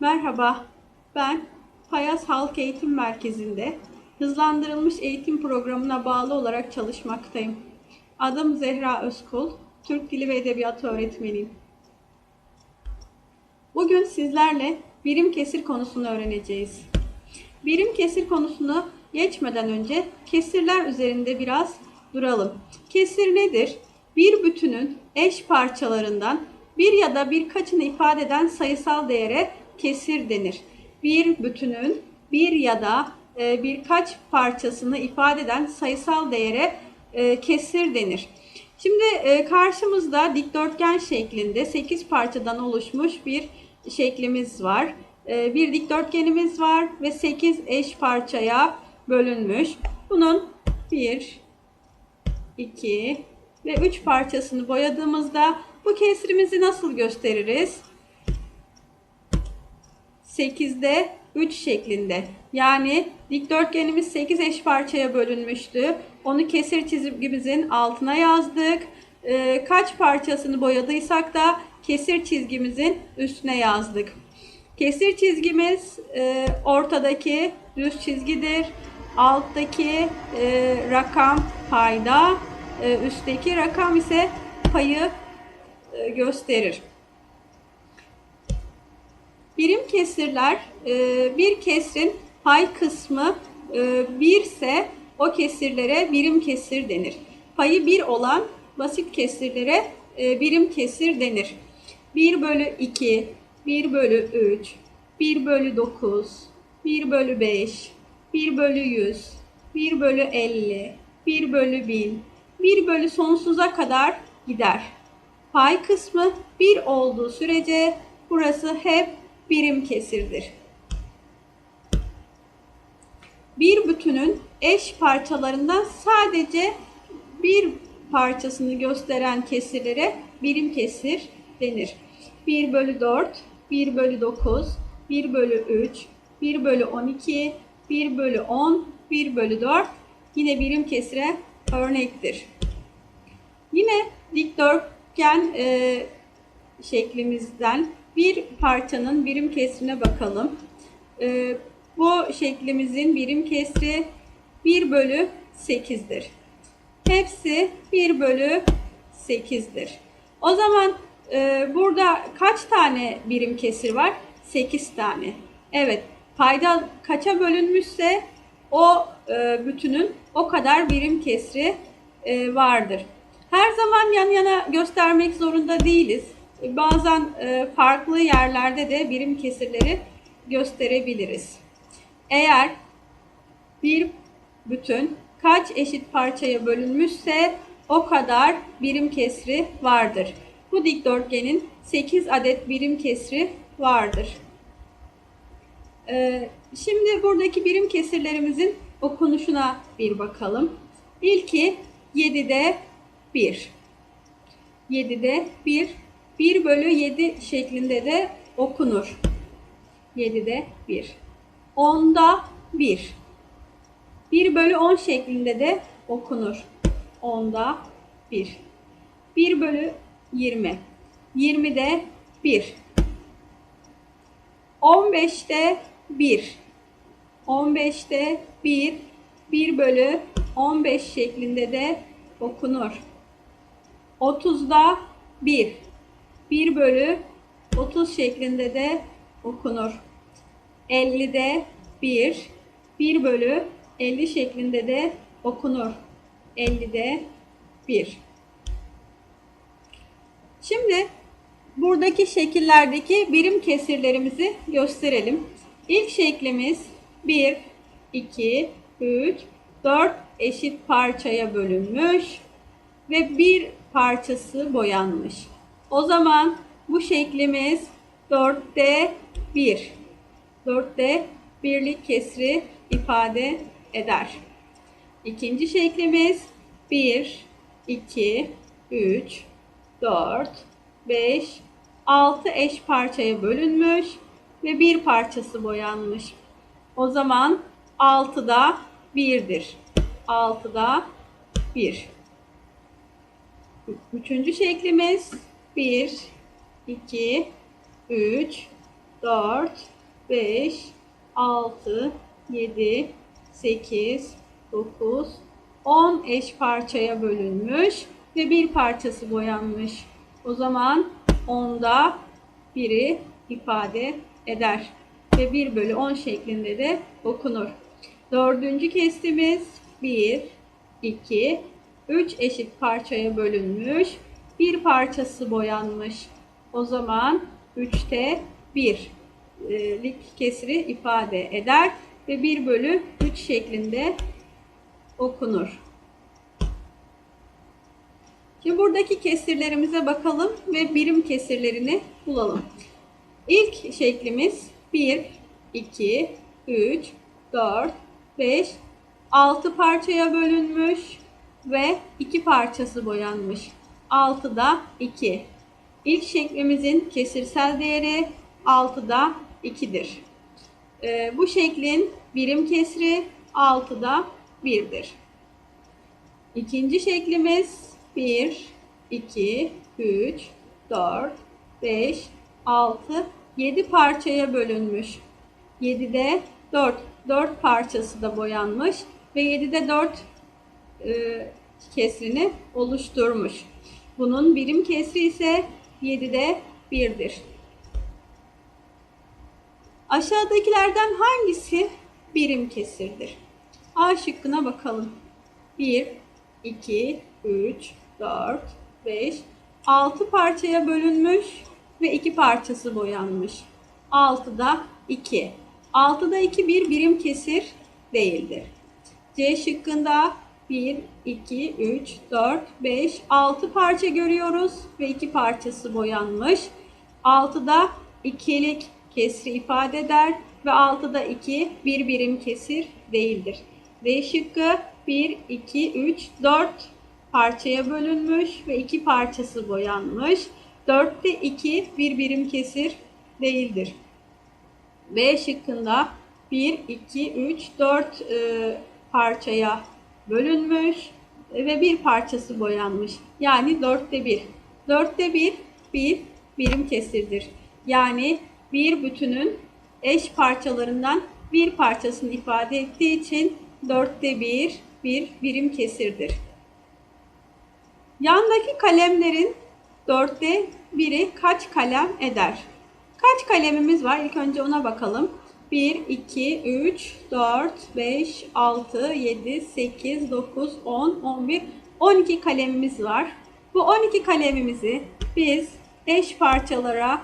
Merhaba, ben Payas Halk Eğitim Merkezi'nde hızlandırılmış eğitim programına bağlı olarak çalışmaktayım. Adım Zehra Özkul, Türk Dili ve Edebiyatı öğretmeniyim. Bugün sizlerle birim kesir konusunu öğreneceğiz. Birim kesir konusunu geçmeden önce kesirler üzerinde biraz duralım. Kesir nedir? Bir bütünün eş parçalarından bir ya da birkaçını ifade eden sayısal değere kesir denir. Bir bütünün bir ya da e, birkaç parçasını ifade eden sayısal değere e, kesir denir. Şimdi e, karşımızda dikdörtgen şeklinde 8 parçadan oluşmuş bir şeklimiz var. Bir dikdörtgenimiz var ve 8 eş parçaya bölünmüş. Bunun 1, 2 ve 3 parçasını boyadığımızda bu kesrimizi nasıl gösteririz? 8'de 3 şeklinde. Yani dikdörtgenimiz 8 eş parçaya bölünmüştü. Onu kesir çizgimizin altına yazdık. Ee, kaç parçasını boyadıysak da kesir çizgimizin üstüne yazdık. Kesir çizgimiz e, ortadaki düz çizgidir. Alttaki e, rakam payda, e, üstteki rakam ise payı e, gösterir. Birim kesirler e, bir kesrin pay kısmı e, 1 ise o kesirlere birim kesir denir. Payı 1 olan basit kesirlere e, birim kesir denir. 1 bölü 2, 1 bölü 3, 1 bölü 9, 1 bölü 5, 1 bölü 100, 1 bölü 50, 1 bölü 1000, 1 bölü sonsuza kadar gider. Pay kısmı 1 olduğu sürece burası hep birim kesirdir. Bir bütünün eş parçalarından sadece bir parçasını gösteren kesirlere birim kesir denir. 1 bölü 4, 1 bölü 9, 1 bölü 3, 1 bölü 12, 1 bölü 10, 1 bölü 4 yine birim kesire örnektir. Yine dikdörtgen e, şeklimizden bir parçanın birim kesrine bakalım. E, bu şeklimizin birim kesri 1 bölü 8'dir. Hepsi 1 bölü 8'dir. O zaman e, burada kaç tane birim kesir var? 8 tane. Evet payda kaça bölünmüşse o e, bütünün o kadar birim kesri e, vardır. Her zaman yan yana göstermek zorunda değiliz. Bazen e, farklı yerlerde de birim kesirleri gösterebiliriz. Eğer bir bütün kaç eşit parçaya bölünmüşse o kadar birim kesri vardır. Bu dikdörtgenin 8 adet birim kesri vardır. Ee, şimdi buradaki birim kesirlerimizin okunuşuna bir bakalım. İlki 7'de 1. 7'de 1. 1 bölü 7 şeklinde de okunur. 7'de 1. 10'da 1. 1 bölü 10 şeklinde de okunur. 10'da 1. 1 bölü 20. 20'de 1. 15'te 1. 15'te 1. 1 bölü 15 şeklinde de okunur. 30'da 1. 1 bölü 30 şeklinde de okunur. 50'de 1. 1 bölü 50 şeklinde de okunur. 50'de 1. Şimdi buradaki şekillerdeki birim kesirlerimizi gösterelim. İlk şeklimiz 1, 2, 3, 4 eşit parçaya bölünmüş ve bir parçası boyanmış. O zaman bu şeklimiz 4'te 1. 4'te birlik kesri ifade eder. İkinci şeklimiz 1, 2, 3, 4, 5, 6 eş parçaya bölünmüş ve bir parçası boyanmış. O zaman 6'da 1'dir. 6'da 1. Üçüncü şeklimiz 1, 2, 3, 4, 5, 6, 7, 8, 9, 10 eş parçaya bölünmüş ve bir parçası boyanmış. O zaman onda biri ifade eder ve 1 bölü 10 şeklinde de okunur. Dördüncü kestimiz 1, 2, 3 eşit parçaya bölünmüş. Bir parçası boyanmış. O zaman 3'te 1 e, kesri ifade eder ve 1 bölü 3 şeklinde okunur. Şimdi buradaki kesirlerimize bakalım ve birim kesirlerini bulalım. İlk şeklimiz 1, 2, 3, 4, 5, 6 parçaya bölünmüş ve 2 parçası boyanmış. 6'da 2. İlk şeklimizin kesirsel değeri 6'da 2'dir. Ee, bu şeklin birim kesri 6'da 1'dir. İkinci şeklimiz 1, 2, 3, 4, 5, 6, 7 parçaya bölünmüş. 7'de 4, 4 parçası da boyanmış ve 7'de 4 e, kesrini oluşturmuş. Bunun birim kesri ise 7'de 1'dir. Aşağıdakilerden hangisi birim kesirdir? A şıkkına bakalım. 1, 2, 3, 4, 5, 6 parçaya bölünmüş ve 2 parçası boyanmış. 6'da 2. 6'da 2 bir birim kesir değildir. C şıkkında 1, 2, 3, 4, 5, 6 parça görüyoruz ve 2 parçası boyanmış. 6'da ikilik kesri ifade eder ve 6'da 2 bir birim kesir değildir. D şıkkı 1, 2, 3, 4 parçaya bölünmüş ve 2 parçası boyanmış. 4'te 2 bir birim kesir değildir. B şıkkında 1, 2, 3, 4 e, parçaya bölünmüş ve bir parçası boyanmış. Yani dörtte bir. Dörtte bir bir birim kesirdir. Yani bir bütünün eş parçalarından bir parçasını ifade ettiği için dörtte bir bir birim kesirdir. Yandaki kalemlerin dörtte biri kaç kalem eder? Kaç kalemimiz var? İlk önce ona bakalım. 1, 2, 3, 4, 5, 6, 7, 8, 9, 10, 11, 12 kalemimiz var. Bu 12 kalemimizi biz eş parçalara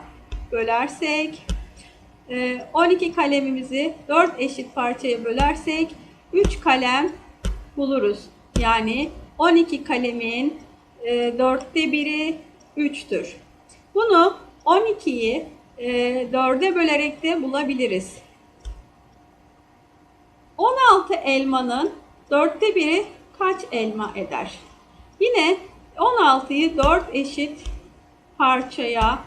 bölersek, 12 kalemimizi 4 eşit parçaya bölersek 3 kalem buluruz. Yani 12 kalemin 4'te biri 3'tür. Bunu 12'yi 4'e bölerek de bulabiliriz. 16 elmanın dörtte biri kaç elma eder? Yine 16'yı 4 eşit parçaya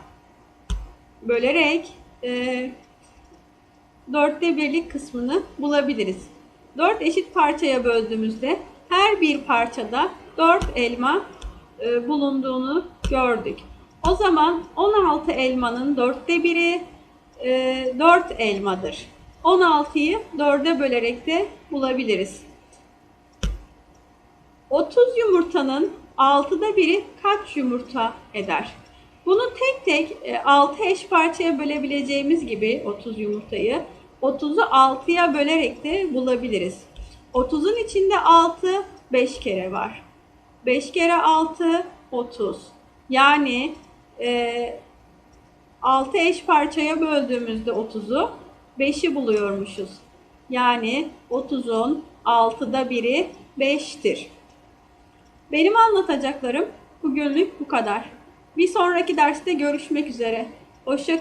bölerek e, dörtte birlik kısmını bulabiliriz. 4 eşit parçaya böldüğümüzde her bir parçada 4 elma e, bulunduğunu gördük. O zaman 16 elmanın dörtte biri e, 4 elmadır. 16'yı 4'e bölerek de bulabiliriz. 30 yumurtanın 6'da biri kaç yumurta eder? Bunu tek tek 6 eş parçaya bölebileceğimiz gibi 30 yumurtayı 30'u 6'ya bölerek de bulabiliriz. 30'un içinde 6 5 kere var. 5 kere 6 30. Yani e, 6 eş parçaya böldüğümüzde 30'u 5'i buluyormuşuz. Yani 30'un 6'da biri 5'tir. Benim anlatacaklarım bugünlük bu kadar. Bir sonraki derste görüşmek üzere. Hoşça